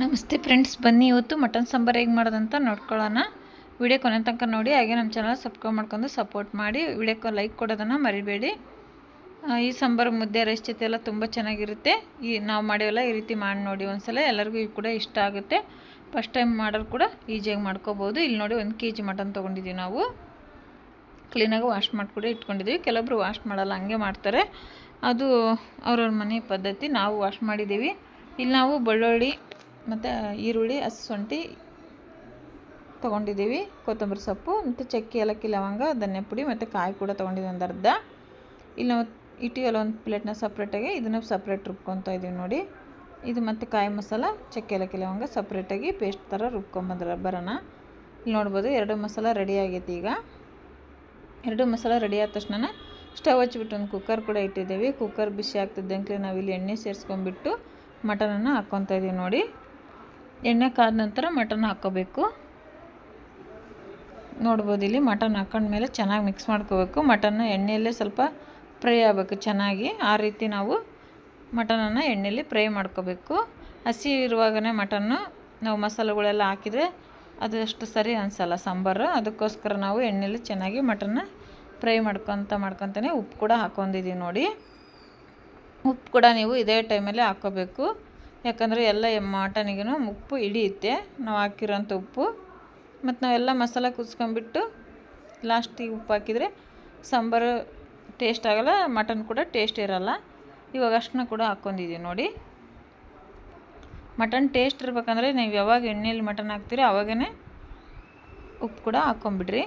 ನಮಸ್ತೆ ಫ್ರೆಂಡ್ಸ್, ಬನ್ನಿ ಇವತ್ತು ಮಟನ್ ಸಾಂಬಾರು ಹೇಗೆ ಮಾಡೋದಂತ ನೋಡ್ಕೊಳ್ಳೋಣ. ವಿಡಿಯೋ ಕೊನೆ ತನಕ ನೋಡಿ, ಹಾಗೆ ನಮ್ಮ ಚಾನಲ್ ಸಬ್ಸ್ಕ್ರೈಬ್ ಮಾಡ್ಕೊಂಡು ಸಪೋರ್ಟ್ ಮಾಡಿ, ವಿಡಿಯೋಕ್ಕೆ ಲೈಕ್ ಕೊಡೋದನ್ನು ಮರಿಬೇಡಿ. ಈ ಸಾಂಬಾರು ಮುದ್ದೆ ರೈಸ್ ಜೊತೆ ಎಲ್ಲ ತುಂಬ ಚೆನ್ನಾಗಿರುತ್ತೆ. ಈ ನಾವು ಮಾಡಿವೆಲ್ಲ ಈ ರೀತಿ ಮಾಡಿ ನೋಡಿ ಒಂದ್ಸಲ, ಎಲ್ಲರಿಗೂ ಇದು ಕೂಡ ಇಷ್ಟ ಆಗುತ್ತೆ. ಫಸ್ಟ್ ಟೈಮ್ ಮಾಡೋರು ಕೂಡ ಈಸಿಯಾಗಿ ಮಾಡ್ಕೋಬೋದು. ಇಲ್ಲಿ ನೋಡಿ ಒಂದು ಕೆ ಜಿ ಮಟನ್ ತೊಗೊಂಡಿದ್ದೀವಿ ನಾವು. ಕ್ಲೀನಾಗಿ ವಾಶ್ ಮಾಡಿಕೊಡಿ ಇಟ್ಕೊಂಡಿದ್ದೀವಿ ಕೆಲವೊಬ್ರು ವಾಶ್ ಮಾಡಲ್ಲ, ಹಂಗೆ ಮಾಡ್ತಾರೆ. ಅದು ಅವ್ರವ್ರ ಮನೆ ಪದ್ಧತಿ, ನಾವು ವಾಶ್ ಮಾಡಿದ್ದೀವಿ ಇಲ್ಲಿ ನಾವು ಬೆಳ್ಳುಳ್ಳಿ ಮತ್ತು ಈರುಳ್ಳಿ, ಹಸಿ ಶುಂಠಿ ತೊಗೊಂಡಿದ್ದೀವಿ, ಕೊತ್ತಂಬರಿ ಸೊಪ್ಪು, ಮತ್ತು ಚಕ್ಕೆ, ಏಲಕ್ಕಿ, ಲವಂಗ, ಧನ್ಯ ಪುಡಿ ಮತ್ತು ಕಾಯಿ ಕೂಡ ತೊಗೊಂಡಿದ್ದೀವಿ ಒಂದು ಅರ್ಧ. ಇಲ್ಲಿ ನಾವು ಇಟ್ಟಿಗೆಲ್ಲ ಒಂದು ಪ್ಲೇಟ್ನ ಸಪ್ರೇಟಾಗಿ ಇದನ್ನು ಸಪ್ರೇಟ್ ರುಬ್ಕೊತಾ ಇದ್ದೀವಿ ನೋಡಿ. ಇದು ಮತ್ತು ಕಾಯಿ ಮಸಾಲ, ಚಕ್ಕೆ, ಏಲಕ್ಕಿ, ಲವಂಗ ಸಪ್ರೇಟಾಗಿ ಪೇಸ್ಟ್ ಥರ ರುಬ್ಕೊಂಬಂದ್ರೆ ಬರೋಣ. ಇಲ್ಲಿ ನೋಡ್ಬೋದು ಎರಡು ಮಸಾಲ ರೆಡಿ ಆಗೈತಿ ಈಗ. ಎರಡು ಮಸಾಲ ರೆಡಿ ಆದ ತಕ್ಷಣ ಸ್ಟವ್ ಹಚ್ಬಿಟ್ಟು ಒಂದು ಕುಕ್ಕರ್ ಕೂಡ ಇಟ್ಟಿದ್ದೀವಿ. ಕುಕ್ಕರ್ ಬಿಸಿ ಆಗ್ತಿದ್ದಂಗೆ ಇಲ್ಲಿ ಎಣ್ಣೆ ಸೇರಿಸ್ಕೊಂಡ್ಬಿಟ್ಟು ಮಟನನ್ನು ಹಾಕ್ಕೊತಾ ಇದ್ದೀವಿ ನೋಡಿ. ಎಣ್ಣೆ ಕಾದ ನಂತರ ಮಟನ್ ಹಾಕ್ಕೋಬೇಕು ನೋಡ್ಬೋದು ಇಲ್ಲಿ ಮಟನ್ ಹಾಕೊಂಡ್ಮೇಲೆ ಚೆನ್ನಾಗಿ ಮಿಕ್ಸ್ ಮಾಡ್ಕೋಬೇಕು. ಮಟನ್ನ ಎಣ್ಣೆಯಲ್ಲೇ ಸ್ವಲ್ಪ ಫ್ರೈ ಆಗಬೇಕು ಚೆನ್ನಾಗಿ. ಆ ರೀತಿ ನಾವು ಮಟನನ್ನು ಎಣ್ಣೆಯಲ್ಲಿ ಫ್ರೈ ಮಾಡ್ಕೋಬೇಕು. ಹಸಿ ಇರುವಾಗನೇ ಮಟನ್ನು ನಾವು ಮಸಾಲೆಗಳೆಲ್ಲ ಹಾಕಿದರೆ ಅದು ಅಷ್ಟು ಸರಿ ಅನಿಸಲ್ಲ ಸಾಂಬಾರು. ಅದಕ್ಕೋಸ್ಕರ ನಾವು ಎಣ್ಣೆಯಲ್ಲಿ ಚೆನ್ನಾಗಿ ಮಟನ್ನ ಫ್ರೈ ಮಾಡ್ಕೊತ ಮಾಡ್ಕೊತಾನೆ ಉಪ್ಪು ಕೂಡ ಹಾಕ್ಕೊಂಡಿದ್ದೀವಿ ನೋಡಿ. ಉಪ್ಪು ಕೂಡ ನೀವು ಇದೇ ಟೈಮಲ್ಲಿ ಹಾಕ್ಕೋಬೇಕು ಯಾಕಂದರೆ ಎಲ್ಲ ಮಟನಿಗೂ ಉಪ್ಪು ಹಿಡಿಯುತ್ತೆ. ನಾವು ಹಾಕಿರೋಂಥ ಉಪ್ಪು. ಮತ್ತು ನಾವೆಲ್ಲ ಮಸಾಲ ಕುದಿಸ್ಕೊಂಬಿಟ್ಟು ಲಾಸ್ಟಿಗೆ ಉಪ್ಪು ಹಾಕಿದರೆ ಸಾಂಬಾರು ಟೇಸ್ಟ್ ಆಗೋಲ್ಲ ಮಟನ್ ಕೂಡ ಟೇಸ್ಟ್ ಇರೋಲ್ಲ. ಇವಾಗ ಅಷ್ಟನ್ನ ಕೂಡ ಹಾಕ್ಕೊಂಡಿದ್ದೀವಿ ನೋಡಿ. ಮಟನ್ ಟೇಸ್ಟ್ ಇರ್ಬೇಕಂದ್ರೆ ನೀವು ಯಾವಾಗ ಎಣ್ಣೆಯಲ್ಲಿ ಮಟನ್ ಹಾಕ್ತೀರಿ ಅವಾಗೇ ಉಪ್ಪು ಕೂಡ ಹಾಕ್ಕೊಂಬಿಡ್ರಿ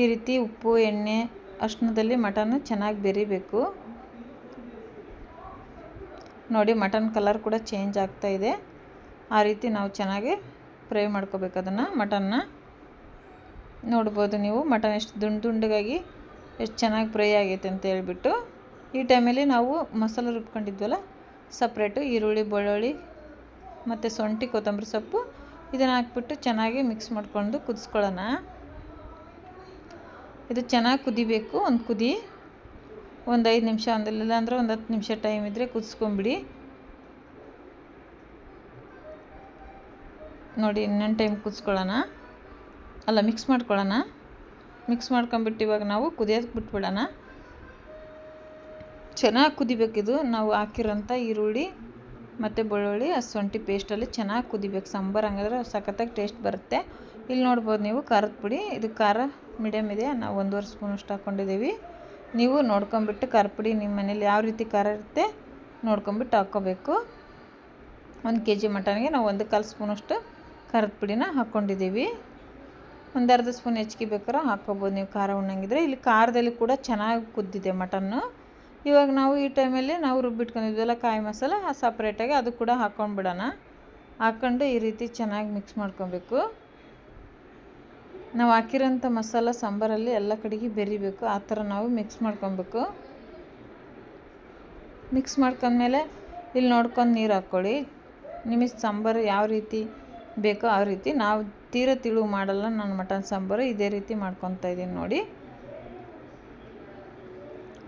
ಈ ರೀತಿ ಉಪ್ಪು, ಎಣ್ಣೆ ಅಷ್ಟನದಲ್ಲಿ ಮಟನ್ ಚೆನ್ನಾಗಿ ಬೆರಿಬೇಕು. ನೋಡಿ, ಮಟನ್ ಕಲರ್ ಕೂಡ ಚೇಂಜ್ ಆಗ್ತಾ ಇದೆ. ಆ ರೀತಿ ನಾವು ಚೆನ್ನಾಗಿ ಫ್ರೈ ಮಾಡ್ಕೋಬೇಕು ಅದನ್ನು, ಮಟನ್ನ. ನೋಡ್ಬೋದು ನೀವು, ಮಟನ್ ಎಷ್ಟು ದುಂಡು ದುಂಡಗಾಗಿ ಎಷ್ಟು ಚೆನ್ನಾಗಿ ಫ್ರೈ ಆಗೈತೆ ಅಂತ ಹೇಳ್ಬಿಟ್ಟು. ಈ ಟೈಮಲ್ಲಿ ನಾವು ಮಸಾಲೆ ರುಬ್ಕೊಂಡಿದ್ವಲ್ಲ, ಸಪ್ರೇಟು ಈರುಳ್ಳಿ, ಬೆಳ್ಳುಳ್ಳಿ, ಮತ್ತು ಸೊಂಟಿ ಕೊತ್ತಂಬರಿ ಸೊಪ್ಪು ಇದನ್ನು ಹಾಕ್ಬಿಟ್ಟು ಚೆನ್ನಾಗಿ ಮಿಕ್ಸ್ ಮಾಡ್ಕೊಂಡು ಕುದಿಸ್ಕೊಳ್ಳೋಣ. ಇದು ಚೆನ್ನಾಗಿ ಕುದಿಬೇಕು, ಒಂದು ಕುದಿ. ಒಂದು ಐದು ನಿಮಿಷ ಅಂದಿಲ್ಲ ಅಂದರೆ ಒಂದು ಹತ್ತು ನಿಮಿಷ ಟೈಮ್ ಇದ್ದರೆ ಕುದಿಸ್ಕೊಂಬಿಡಿ ನೋಡಿ, ಇನ್ನೊಂದು ಟೈಮ್ ಕುದಿಸ್ಕೊಳ್ಳೋಣ ಅಲ್ಲ ಮಿಕ್ಸ್ ಮಾಡ್ಕೊಳ್ಳೋಣ. ಮಿಕ್ಸ್ ಮಾಡ್ಕೊಂಬಿಟ್ಟು ಇವಾಗ ನಾವು ಕುದಿಯೋಕೆ ಬಿಟ್ಬಿಡೋಣ. ಚೆನ್ನಾಗಿ ಕುದಿಬೇಕಿದು. ನಾವು ಹಾಕಿರೋಂಥ ಈರುಳ್ಳಿ ಮತ್ತು ಬೆಳ್ಳುಳ್ಳಿ ಆ ಶುಂಠಿ ಪೇಸ್ಟಲ್ಲಿ ಚೆನ್ನಾಗಿ ಕುದಿಬೇಕು. ಸಾಂಬಾರು ಹಂಗಾದ್ರೆ ಸಖತ್ತಾಗಿ ಟೇಸ್ಟ್ ಬರುತ್ತೆ. ಇಲ್ಲಿ ನೋಡ್ಬೋದು ನೀವು, ಖಾರದ ಪುಡಿ. ಇದು ಖಾರ ಮೀಡಿಯಮ್ ಇದೆ ನಾವು ಒಂದೂವರೆ ಸ್ಪೂನಷ್ಟು ಹಾಕ್ಕೊಂಡಿದ್ದೀವಿ ನೀವು ನೋಡ್ಕೊಂಬಿಟ್ಟು ಖಾರ ಪುಡಿ ನಿಮ್ಮ ಮನೇಲಿ ಯಾವ ರೀತಿ ಖಾರ ಇರುತ್ತೆ ನೋಡ್ಕೊಂಬಿಟ್ಟು ಹಾಕ್ಕೋಬೇಕು. ಒಂದು ಕೆ ಜಿ ಮಟನ್ಗೆ ನಾವು ಒಂದು ಕಾಲು ಸ್ಪೂನಷ್ಟು ಖಾರದ ಪುಡಿನ ಹಾಕ್ಕೊಂಡಿದ್ದೀವಿ. ಒಂದು ಅರ್ಧ ಸ್ಪೂನ್ ಹೆಚ್ಚಿಗೆ ಬೇಕಾದ್ರೆ ಹಾಕ್ಕೊಬೋದು ನೀವು ಖಾರ ಉಣ್ಣಂಗಿದ್ರೆ. ಇಲ್ಲಿ ಖಾರದಲ್ಲಿ ಕೂಡ ಚೆನ್ನಾಗಿ ಕುದ್ದಿದೆ ಮಟನ್ನು. ಇವಾಗ ನಾವು ಈ ಟೈಮಲ್ಲಿ ನಾವು ರುಬ್ಬಿಟ್ಕೊಂಡಿದ್ವಲ್ಲ ಕಾಯಿ ಮಸಾಲ ಸಪ್ರೇಟಾಗಿ ಅದು ಕೂಡ ಹಾಕ್ಕೊಂಡ್ಬಿಡೋಣ ಹಾಕ್ಕೊಂಡು ಈ ರೀತಿ ಚೆನ್ನಾಗಿ ಮಿಕ್ಸ್ ಮಾಡ್ಕೊಬೇಕು. ನಾವು ಹಾಕಿರೋಂಥ ಮಸಾಲ, ಸಾಂಬಾರಲ್ಲಿ ಎಲ್ಲ ಕಡೆಗೆ ಬೆರಿಬೇಕು. ಆ ಥರ ನಾವು ಮಿಕ್ಸ್ ಮಾಡ್ಕೊಬೇಕು. ಮಿಕ್ಸ್ ಮಾಡ್ಕೊಂಡ್ಮೇಲೆ ಇಲ್ಲಿ ನೋಡ್ಕೊಂಡು ನೀರು ಹಾಕ್ಕೊಳ್ಳಿ. ನಿಮಗೆ ಸಾಂಬಾರು ಯಾವ ರೀತಿ ಬೇಕೋ ಆ ರೀತಿ. ನಾವು ತೀರ ತಿಳು ಮಾಡಲ್ಲ, ನಾನು ಮಟನ್ ಸಾಂಬಾರು. ಇದೇ ರೀತಿ ಮಾಡ್ಕೊತಾ ಇದ್ದೀನಿ ನೋಡಿ.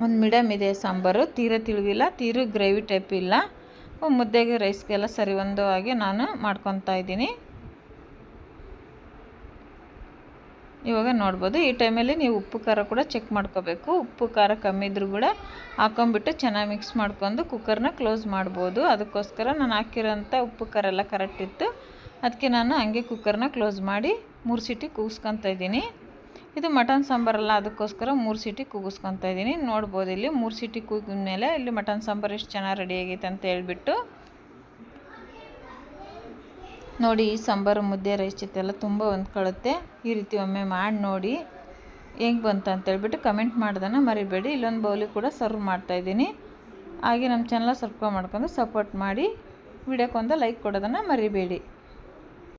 ಒಂದು ಮೀಡಿಯಮ್ ಇದೆ ಸಾಂಬಾರು. ತೀರ ತಿಳಿವಿಲ್ಲ, ತೀರ ಗ್ರೇವಿ ಟೈಪ್ ಇಲ್ಲ. ಮುದ್ದೆಗೆ ರೈಸ್ಗೆಲ್ಲ ಸರಿ ಒಂದು ಹಾಗೆ ನಾನು ಮಾಡ್ಕೊತಾ ಇದ್ದೀನಿ. ಇವಾಗ ನೋಡ್ಬೋದು. ಈ ಟೈಮಲ್ಲಿ ನೀವು ಉಪ್ಪು ಖಾರ ಕೂಡ ಚೆಕ್ ಮಾಡ್ಕೋಬೇಕು. ಉಪ್ಪು ಖಾರ ಕಮ್ಮಿ ಇದ್ರೂ ಕೂಡ ಹಾಕೊಂಬಿಟ್ಟು ಚೆನ್ನಾಗಿ ಮಿಕ್ಸ್ ಮಾಡ್ಕೊಂಡು ಕುಕ್ಕರ್ನ ಕ್ಲೋಸ್ ಮಾಡ್ಬೋದು. ಅದಕ್ಕೋಸ್ಕರ ನಾನು ಹಾಕಿರೋಂಥ ಉಪ್ಪು ಖಾರ ಎಲ್ಲ ಕರೆಕ್ಟ್ ಇತ್ತು. ಅದಕ್ಕೆ ನಾನು ಹಂಗೆ ಕುಕ್ಕರ್ನ ಕ್ಲೋಸ್ ಮಾಡಿ ಮೂರು ಸೀಟಿ ಕೂಗಿಸ್ಕೊತಾ ಇದ್ದೀನಿ. ಇದು ಮಟನ್ ಸಾಂಬಾರಲ್ಲ ಅದಕ್ಕೋಸ್ಕರ ಮೂರು ಸೀಟಿ ಕೂಗಿಸ್ಕೊತಾ ಇದ್ದೀನಿ. ನೋಡ್ಬೋದು ಇಲ್ಲಿ ಮೂರು ಸೀಟಿ ಕೂಗಿದ ಮೇಲೆ ಇಲ್ಲಿ ಮಟನ್ ಸಾಂಬಾರು ಎಷ್ಟು ಚೆನ್ನಾಗಿ ರೆಡಿ ಆಗೈತೆ ಅಂತ ಹೇಳ್ಬಿಟ್ಟು. ನೋಡಿ ಈ ಸಾಂಬಾರು ಮುದ್ದೆ ರೈಸ್ ಜೊತೆ ಎಲ್ಲ ತುಂಬ ಹೊಂದ್ಕೊಳ್ಳುತ್ತೆ ಈ ರೀತಿ ಒಮ್ಮೆ ಮಾಡಿ ನೋಡಿ ಹೆಂಗೆ ಬಂತು ಅಂತೇಳ್ಬಿಟ್ಟು ಕಮೆಂಟ್ ಮಾಡ್ದನ ಮರಿಬೇಡಿ. ಇಲ್ಲೊಂದು ಬೌಲಿ ಕೂಡ ಸರ್ವ್ ಮಾಡ್ತಾಯಿದ್ದೀನಿ ಹಾಗೆ ನಮ್ಮ ಚಾನಲ್ ಸಬ್ಸ್ಕ್ರೈಬ್ ಮಾಡ್ಕೊಂಡು ಸಪೋರ್ಟ್ ಮಾಡಿ. ವಿಡಿಯೋಕ್ಕೊಂದು ಲೈಕ್ ಕೊಡೋದನ್ನು ಮರಿಬೇಡಿ.